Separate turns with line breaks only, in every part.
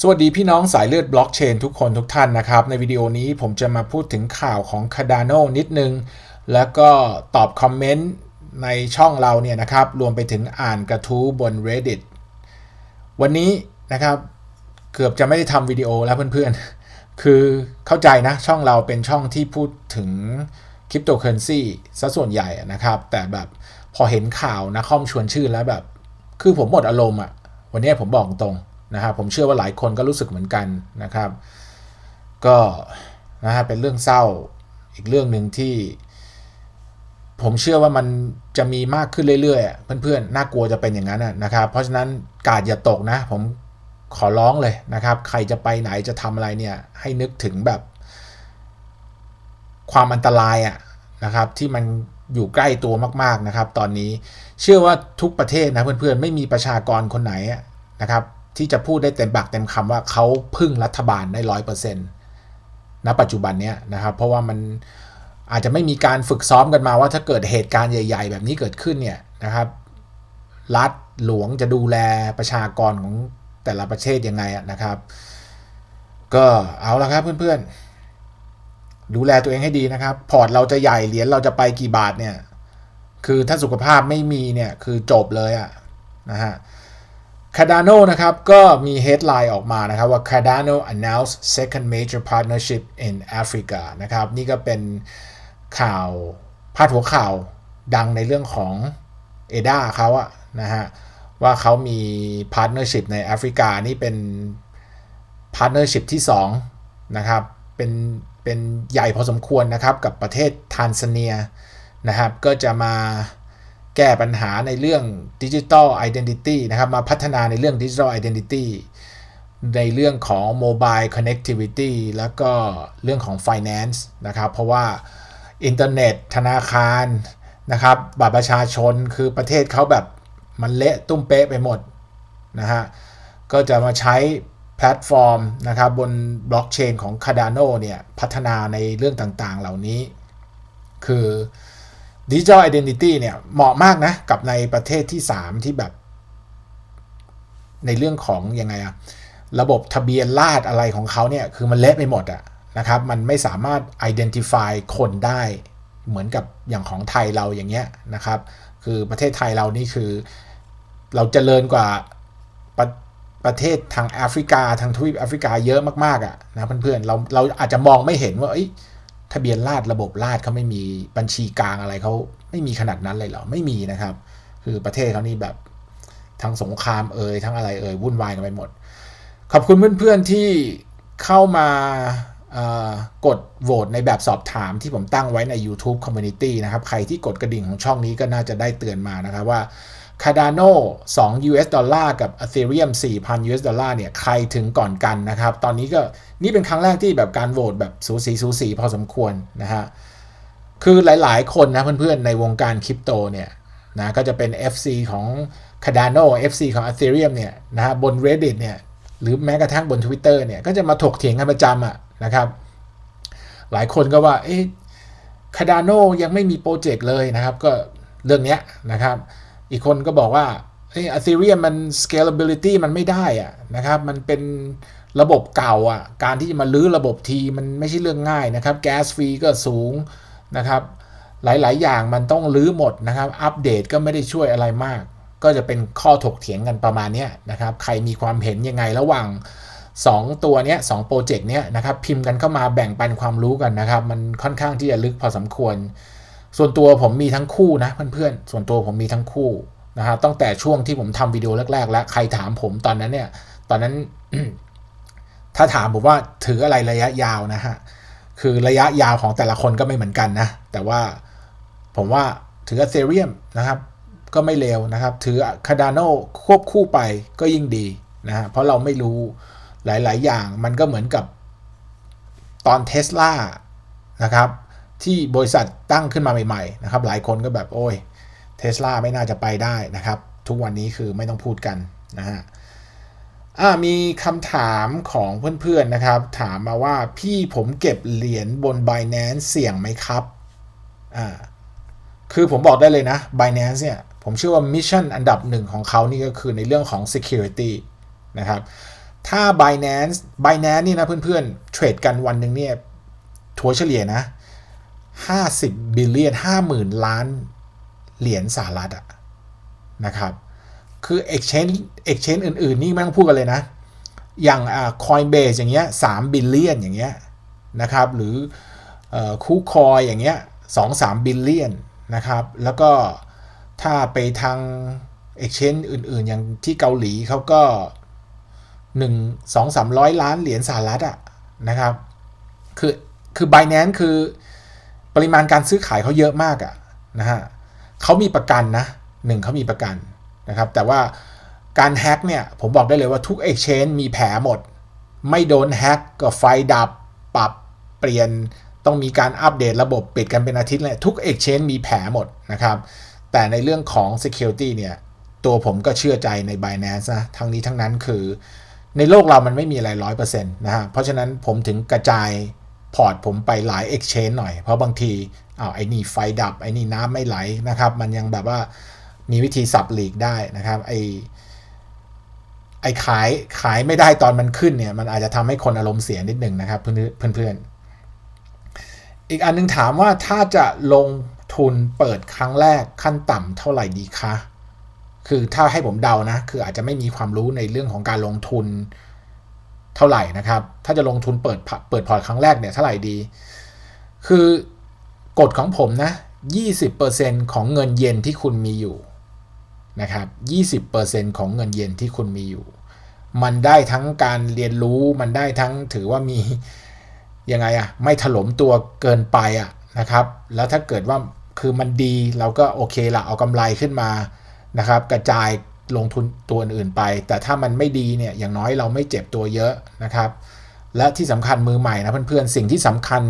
สวัสดีพี่น้องสายเลือดบล็อกเชนทุกคนทุกท่านนะครับ ในวิดีโอนี้ผมจะมาพูดถึงข่าวของ Cardano นิดนึง แล้วก็ตอบคอมเมนต์ในช่องเราเนี่ยนะครับ รวมไปถึงอ่านกระทู้บน Reddit วันนี้นะครับ เกือบจะไม่ได้ทำวิดีโอแล้วเพื่อนๆ คือเข้าใจนะ ช่องเราเป็นช่องที่พูดถึงคริปโตเคอเรนซีซะส่วนใหญ่นะครับ แต่แบบพอเห็นข่าวนะคอมชวนชื่นแล้วแบบ คือผมหมดอารมณ์อะวันนี้ผมบอกตรง นะครับผมเชื่อว่าหลายคนก็รู้สึกเหมือนกันนะครับ ก็นะฮะเป็นเรื่องเศร้าอีกเรื่องหนึ่งที่ผมเชื่อว่ามันจะมีมากขึ้นเรื่อยๆ เพื่อนๆ น่ากลัวจะเป็นอย่างนั้นนะครับ เพราะฉะนั้นกาดอย่าตกนะ ผมขอร้องเลยนะครับ ใครจะไปไหนจะทำอะไรเนี่ย ให้นึกถึงแบบ ความอันตรายอะนะครับ ที่มันอยู่ใกล้ตัวมากๆนะครับ ตอนนี้เชื่อว่าทุกประเทศนะเพื่อนๆ ไม่มีประชากรคนไหนนะครับ ที่จะพูดได้เต็มปากเต็มคำว่าเขาพึ่งรัฐบาลได้ร้อยเปอร์เซ็นต์ณปัจจุบันเนี้ยนะครับเพราะว่ามันอาจจะไม่มีการฝึกซ้อมกันมาว่าถ้าเกิดเหตุการณ์ใหญ่ ๆ แบบนี้เกิดขึ้นเนี่ยนะครับ รัฐหลวงจะดูแลประชากรของแต่ละประเทศยังไงนะครับ ก็เอาละครับเพื่อนๆ ดูแลตัวเองให้ดีนะครับ พอร์ตเราจะใหญ่เหรียญเราจะไปกี่บาทเนี่ย คือถ้าสุขภาพไม่มีเนี่ยคือจบเลยอะนะฮะ Cardano นะครับก็มี headline ออกมานะครับว่า Cardano announced second major partnership in Africa นะครับนี่ก็เป็นข่าวพาดหัวข่าวดังในเรื่องของ EDA เขาอะนะฮะว่าเขามี partnership ในแอฟริกานี่เป็น partnership ที่2นะครับเป็นเป็นใหญ่พอสมควรนะครับกับประเทศทานซาเนียนะครับก็จะมา แก้ปัญหาในเรื่องดิจิทัลไอดีนิตี้นะครับมาพัฒนาในเรื่องดิจิทัลไอดีนิตี้ในเรื่องของโมบายคอนเน็กติวิตี้แล้วก็เรื่องของ Finance นะครับ เพราะว่าอินเทอร์เน็ตธนาคารนะครับบัตรประชาชนคือประเทศเขาแบบมันเละตุ้มเป๊ะไปหมดนะฮะก็จะมาใช้แพลตฟอร์มนะครับบนบล็อกเชนของ Cardano เนี่ย พัฒนาในเรื่องต่างๆเหล่านี้ คือ ดิจิทัลไอดีนิตี้เนี่ยเหมาะมากนะ กับในประเทศที่ 3 ที่แบบ ในเรื่องของยังไงอะระบบทะเบียนราษอะไรของเขาเนี่ยคือมันเละไปหมดอะนะครับ มันไม่สามารถ identify คนได้ เหมือนกับอย่างของไทยเราอย่างเงี้ยนะครับ คือประเทศไทยเรานี่คือ เราจเจริญกว่าประประเทศทางแอฟริกาทางทวีปแอฟริกาเยอะมากๆอะ่ะนะเพื่อนๆเราเราอาจจะมองไม่เห็นว่าเอ้ย ทะเบียนราษฎรระบบราษฎรเขาไม่มีบัญชีกลางอะไรเขาไม่มีขนาดนั้นเลยเหรอ ไม่มีนะครับ คือประเทศเขานี่แบบทั้งสงครามเอ่ยทั้งอะไรเอ่ยวุ่นวายกันไปหมด ขอบคุณเพื่อนๆที่เข้ามากดโหวตในแบบสอบถามที่ผมตั้งไว้ใน YouTube Community นะครับ ใครที่กดกระดิ่งของช่องนี้ก็น่าจะได้เตือนมานะครับว่า Cardano 2 US ดอลลาร์กับ Ethereum 4,000 US ดอลลาร์เนี่ยใครถึงก่อนกันนะครับ ตอนนี้ก็นี่เป็นครั้งแรกที่แบบการโหวตแบบสูสีสูสีพอสมควรนะฮะ คือหลายๆคนนะเพื่อนๆในวงการคริปโตเนี่ยนะก็จะเป็น FC ของ Cardano FC ของ Ethereum เนี่ยนะฮะบน Reddit เนี่ยหรือแม้กระทั่งบน Twitter เนี่ยก็จะมาถกเถียงกันประจำอะนะครับ หลายคนก็ว่าเอ๊ะ Cardano ยังไม่มีโปรเจกต์เลยนะครับ ก็เรื่องเนี้ยนะครับ อีกคนก็บอกว่าเฮ้ย Ethereum มัน scalability มันไม่ได้อะนะครับ มันเป็นระบบเก่าอะ การที่จะมาลื้อระบบทีมันไม่ใช่เรื่องง่ายนะครับ แก๊สฟรีก็สูงนะครับ หลาย ๆ อย่างมันต้องลื้อหมดนะครับ อัปเดตก็ไม่ได้ช่วยอะไรมาก ก็จะเป็นข้อถกเถียงกันประมาณนี้นะครับ ใครมีความเห็นยังไงระหว่าง 2 ตัวนี้2โปรเจกต์เนี้ยนะครับ พิมพ์กันเข้ามาแบ่งปันความรู้กันนะครับ มันค่อนข้างที่จะลึกพอสมควร ส่วนตัวผมมีทั้งคู่นะเพื่อนๆ ส่วนตัวผมมีทั้งคู่นะฮะตั้งแต่ช่วงที่ผมทำวิดีโอแรก ๆ แล้วใครถามผมตอนนั้นเนี่ย ตอนนั้น ถ้าถามผมว่าถืออะไรระยะยาวนะฮะ คือระยะยาวของแต่ละคนก็ไม่เหมือนกันนะ แต่ว่าผมว่าถือเซเรียมนะครับ ก็ไม่เลวนะครับ ถือคาร์ดานควบคู่ไปก็ยิ่งดีนะฮะ เพราะเราไม่รู้หลาย ๆ อย่างมันก็เหมือนกับตอนเทสลานะครับ ที่บริษัทตั้งขึ้นมาใหม่ๆนะครับหลายคนก็แบบโอ้ยเทสลาไม่น่าจะไปได้นะครับ ทุกวันนี้คือไม่ต้องพูดกันนะฮะมีคำถามของเพื่อนๆนะครับ ถามมาว่าพี่ผมเก็บเหรียญบน Binance เสี่ยงไหมครับอ่าคือผมบอกได้เลยนะ Binance เนี่ยผมเชื่อว่ามิชชั่นอันดับหนึ่งของเขานี่ก็คือในเรื่องของ security นะครับ ถ้า Binance Binance นี่นะเพื่อนๆ เทรดกันวันหนึ่งเนี่ยถัวเฉลี่ยนะ 50 บิลเลียน 50,000 ล้านเหรียญสหรัฐอะนะครับ คือ Exchange Exchange อื่น ๆ นี่ไม่ต้องพูดกันเลยนะ อย่างอ่า Coinbase อย่างเงี้ย3บิลเลียนอย่างเงี้ยนะครับ หรือคูคอยอย่างเงี้ย2-3บิลเลียนนะครับ แล้วก็ถ้าไปทาง Exchange อื่น ๆ อย่างที่เกาหลีเขาก็หนึ่งสองสามร้อยล้านเหรียญสหรัฐอะนะครับ คือคือ Binance คือ ปริมาณการซื้อขายเขาเยอะมากอะนะฮะเขามีประกันนะหนึ่งเขามีประกันนะครับ แต่ว่าการแฮ็กเนี่ยผมบอกได้เลยว่าทุก Exchange มีแผลหมด ไม่โดนแฮ็กก็ไฟดับปรับเปลี่ยนต้องมีการอัปเดตระบบปิดกันเป็นอาทิตย์เลยทุก Exchange มีแผลหมดนะครับ แต่ในเรื่องของ Security เนี่ยตัวผมก็เชื่อใจใน Binance นะทั้งนี้ทั้งนั้นคือ ในโลกเรามันไม่มีอะไรร้อยเปอร์เซ็นต์นะฮะเพราะฉะนั้นผมถึงกระจาย พอร์ตผมไปหลาย Exchange หน่อย เพราะบางทีอ้าวไอ้นี่ไฟดับ ไอ้นี่น้ำไม่ไหลนะครับ มันยังแบบว่ามีวิธีสับหลีกได้นะครับไอไอขายขายไม่ได้ตอนมันขึ้นเนี่ยมันอาจจะทำให้คนอารมณ์เสียนิดหนึ่งนะครับเพื่อนเพื่อนๆอีกอันนึงถามว่าถ้าจะลงทุนเปิดครั้งแรกขั้นต่ำเท่าไหร่ดีคะคือถ้าให้ผมเดานะ คืออาจจะไม่มีความรู้ในเรื่องของการลงทุน เท่าไหร่นะครับ ถ้าจะลงทุนเปิดเปิดพอร์ตครั้งแรกเนี่ยเท่าไหร่ดี คือกฎของผมนะ 20%ของเงินเย็นที่คุณมีอยู่นะครับ 20%ของเงินเย็นที่คุณมีอยู่ มันได้ทั้งการเรียนรู้ มันได้ทั้งถือว่ามียังไงอะไม่ถล่มตัวเกินไปอะนะครับ แล้วถ้าเกิดว่าคือมันดีเราก็โอเคละเอากำไรขึ้นมานะครับ กระจาย ลงทุนตัวอื่นไป แต่ถ้ามันไม่ดีเนี่ยอย่างน้อยเราไม่เจ็บตัวเยอะนะครับ และที่สำคัญมือใหม่นะเพื่อนๆ สิ่งที่สำคัญ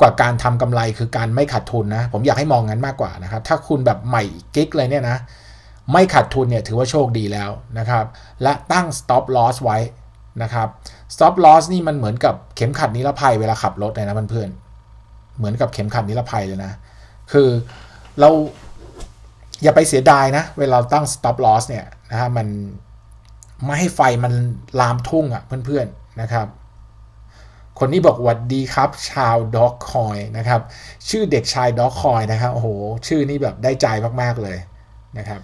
กว่าการทำกำไรคือการไม่ขาดทุนนะ ผมอยากให้มองงั้นมากกว่านะครับ ถ้าคุณแบบใหม่กิ๊กเลยเนี่ยนะ ไม่ขาดทุนเนี่ยถือว่าโชคดีแล้วนะครับ และตั้ง stop loss ไว้นะครับ stop loss นี่มันเหมือนกับเข็มขัดนิรภัยเวลาขับรถเลยนะเพื่อนๆ เหมือนกับเข็มขัดนิรภัยเลยนะ คือเรา อย่าไปเสียดายนะ เวลาตั้ง stop loss เนี่ยนะฮะมันไม่ให้ไฟมันลามทุ่งอะ่ะเพื่อนๆนะครับคนนี้บอกวัดดีครับ ชาวด็อกคอยนะครับ ชื่อเด็กชายด็อกคอยนะครับโอ้โห ชื่อนี้แบบได้ใจมาก ๆ เลยนะครับ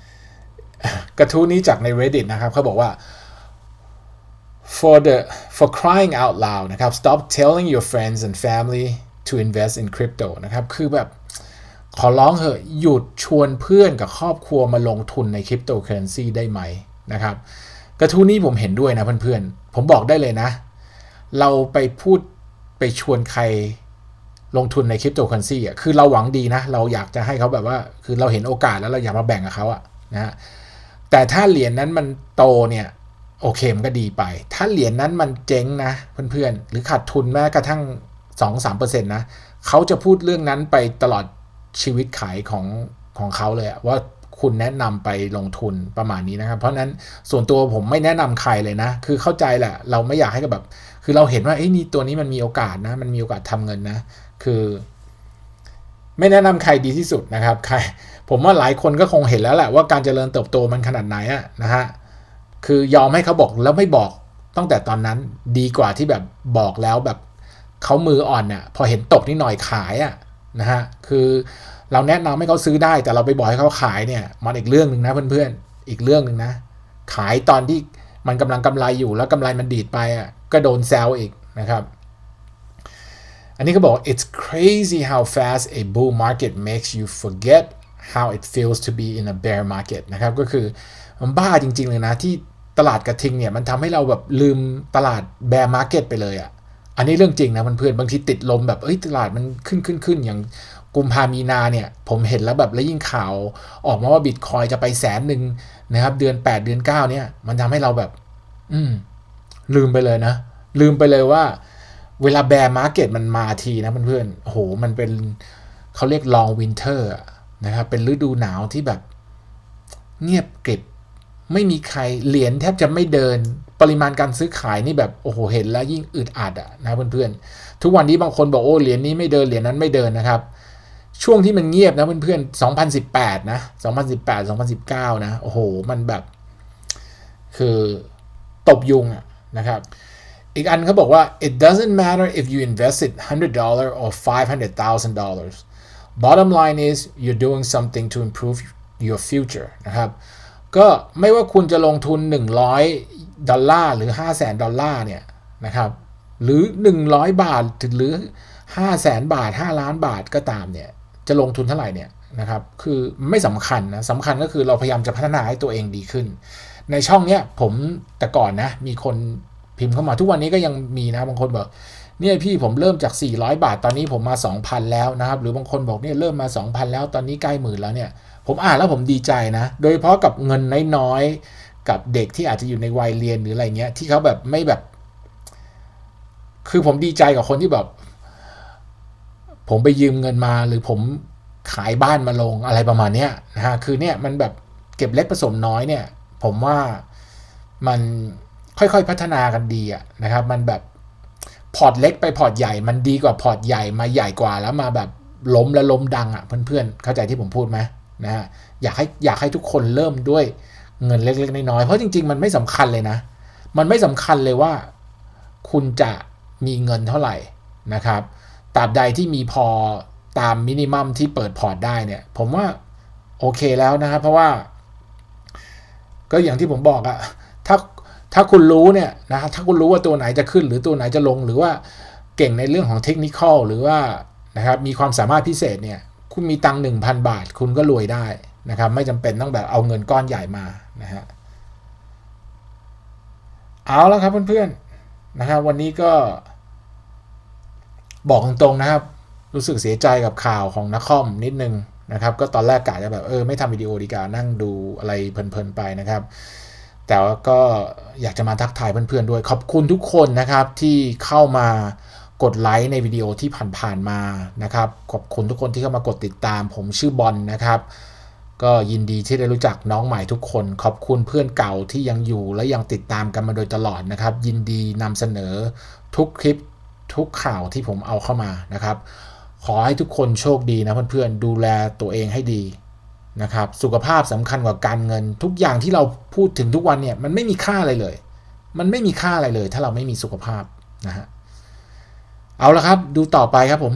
กระทู้นี้จากใน Reddit นะครับเขาบอกว่า for the for crying out loud นะครับ stop telling your friends and family to invest in crypto นะครับ คือแบบ ขอร้องเหอะหยุดชวนเพื่อนกับครอบครัวมาลงทุนในคริปโตเคอเรนซีได้ไหมนะครับ กระทู้นี้ผมเห็นด้วยนะเพื่อนๆ ผมบอกได้เลยนะ เราไปพูดไปชวนใครลงทุนในคริปโตเคอเรนซีอะคือเราหวังดีนะ เราอยากจะให้เขาแบบว่า คือเราเห็นโอกาสแล้วเราอยากมาแบ่งกับเขาอะนะฮะแต่ถ้าเหรียญนนั้นมันโตเนี่ยโอเคมันก็ดีไป ถ้าเหรียญนนั้นมันเจ๊งนะเพื่อนๆ หรือขาดทุนแม้กระทั่ง 2-3%นะเขาจะพูดเรื่องนั้นไปตลอด ชีวิตขายของของเขาเลยว่าคุณแนะนำไปลงทุนประมาณนี้นะครับ เพราะนั้นส่วนตัวผมไม่แนะนำใครเลยนะ คือเข้าใจแหละ เราไม่อยากให้กับแบบ คือเราเห็นว่าไอ้นี่ตัวนี้มันมีโอกาสนะ มันมีโอกาสทำเงินนะ คือ ไม่แนะนำใครดีที่สุดนะครับ ใคร ผมว่าหลายคนก็คงเห็นแล้วแหละว่าการเจริญเติบโตมันขนาดไหนอะนะฮะ คือยอมให้เขาบอกแล้วไม่บอกตั้งแต่ตอนนั้นดีกว่าที่แบบบอกแล้วแบบเขามืออ่อนเนี่ยพอเห็นตกนิดหน่อยขายอะ นะฮะคือเราแนะนำให้เขาซื้อได้ แต่เราไปบอกให้เขาขายเนี่ยมันอีกเรื่องหนึ่งนะเพื่อนๆอีกเรื่องหนึ่งนะ ขายตอนที่มันกำลังกำไรอยู่แล้วกำไรมันดีดไปอะก็โดนแซวอีกนะครับอันนี้ก็บอก it's crazy how fast a bull market makes you forget how it feels to be in a bear market นะครับก็คือมันบ้าจริงๆเลยนะที่ตลาดกระทิงเนี่ยมันทำให้เราแบบลืมตลาด bear market ไปเลยอะ อันนี้เรื่องจริงนะเพื่อนๆบางทีติดลมแบบเอ้ยตลาดมันขึ้นขึ้นขึ้นอย่างกุมภามีนาเนี่ย ผมเห็นแล้วแบบแล้วยิ่งข่าวออกมาว่าบิตคอยจะไปแสนหนึ่งนะครับ เดือน 8 เดือน 9 เนี่ย มันทำให้เราแบบ อืม ลืมไปเลยนะ ลืมไปเลยว่า เวลาแบร์มาร์เก็ตมันมาทีนะเพื่อนๆโอ้โห มันเป็นเขาเรียกลองวินเทอร์นะครับ เป็นฤดูหนาวที่แบบ เงียบกริบ ไม่มีใครเหรียญแทบจะไม่เดิน ปริมาณการซื้อขายนี่แบบโอ้โหเห็นแล้วยิ่งอึดอัดอะนะเพื่อนๆ ทุกวันนี้บางคนบอกโอ้เหรียญนี้ไม่เดินเหรียญนั้นไม่เดินนะครับ ช่วงที่มันเงียบนะเพื่อนๆ 2018 นะ 2018 2019 นะโอ้โหมันแบบ คือตบยุงอะนะครับอีกอันเขาบอกว่า it doesn't matter if you invested $100 or $500,000 bottom line is you're doing something to improve your future นะครับ ก็ไม่ว่าคุณจะลงทุน 100 ดอลลาร์หรือ 5 0 0แสนดอลลาร์เนี่ยนะครับหรือ 100 บาทถึงหรือ 5 0 0แสนบาท 5 ล้านบาทก็ตามเนี่ยจะลงทุนเท่าไหร่เนี่ยนะครับคือไม่สำคัญนะสำคัญก็คือเราพยายามจะพัฒนาให้ตัวเองดีขึ้น ในช่องเนี้ยผมแต่ก่อนนะมีคนพิมพ์เข้ามาทุกวันนี้ก็ยังมีนะบางคนบอกเนี่ยพี่ผมเริ่มจาก 400 บาทตอนนี้ผมมา 2,000 แล้วนะครับ หรือบางคนบอกเนี่ยเริ่มมา 2,000 แล้วตอนนี้ใกล้หมื่นแล้วเนี่ยผมอ่านแล้วผมดีใจนะ โดยเฉพาะกับเงินน้อย กับเด็กที่อาจจะอยู่ในวัยเรียนหรืออะไรเงี้ย ที่เขาแบบไม่แบบ คือผมดีใจกับคนที่แบบ ผมไปยืมเงินมาหรือผมขายบ้านมาลงอะไรประมาณเนี้ยนะฮะคือเนี่ยมันแบบเก็บเล็กผสมน้อยเนี่ย ผมว่ามันค่อยๆพัฒนากันดีอะนะครับ มันแบบพอร์ตเล็กไปพอร์ตใหญ่ มันดีกว่าพอร์ตใหญ่มาใหญ่กว่าแล้วมาแบบล้มแล้วล้มดังอะเพื่อนๆ เข้าใจที่ผมพูดไหมนะฮะอยากให้อยากให้ทุกคนเริ่มด้วย เงินเล็กๆน้อยๆเพราะจริง ๆ มันไม่สำคัญเลยนะ มันไม่สำคัญเลยว่า คุณจะมีเงินเท่าไหร่นะครับตราบใดที่มีพอตามมินิมัมที่เปิดพอร์ตได้เนี่ย ผมว่าโอเคแล้วนะครับเพราะว่า ก็อย่างที่ผมบอกอะถ้าถ้าคุณรู้เนี่ยนะถ้าคุณรู้ว่าตัวไหนจะขึ้น หรือตัวไหนจะลงหรือว่าเก่งในเรื่องของเทคนิคอลหรือว่านะครับมีความสามารถพิเศษเนี่ย คุณมีตังค์หนึ่งพันบาท คุณก็รวยได้ นะครับไม่จำเป็นต้องแบบเอาเงินก้อนใหญ่มานะฮะเอาแล้วครับเพื่อนๆนะครับวันนี้ก็บอกตรงๆนะครับ รู้สึกเสียใจกับข่าวของนักคอมนิดนึงนะครับ ก็ตอนแรกกะจะแบบเออไม่ทำวิดีโอดีกว่านั่งดูอะไรเพลินๆไปนะครับ แต่ว่าก็อยากจะมาทักทายเพื่อนๆด้วย ขอบคุณทุกคนนะครับที่เข้ามากดไลค์ในวิดีโอที่ผ่านๆมานะครับ ขอบคุณทุกคนที่เข้ามากดติดตาม ผมชื่อบอลนะครับ ก็ยินดีที่ได้รู้จักน้องใหม่ทุกคน ขอบคุณเพื่อนเก่าที่ยังอยู่และยังติดตามกันมาโดยตลอดนะครับ ยินดีนำเสนอทุกคลิปทุกข่าวที่ผมเอาเข้ามานะครับ ขอให้ทุกคนโชคดีนะเพื่อนๆดูแลตัวเองให้ดีนะครับ สุขภาพสำคัญกว่าการเงิน ทุกอย่างที่เราพูดถึงทุกวันเนี่ยมันไม่มีค่าอะไรเลย มันไม่มีค่าอะไรเลย ถ้าเราไม่มีสุขภาพนะฮะเอาละครับ ดูต่อไปครับผม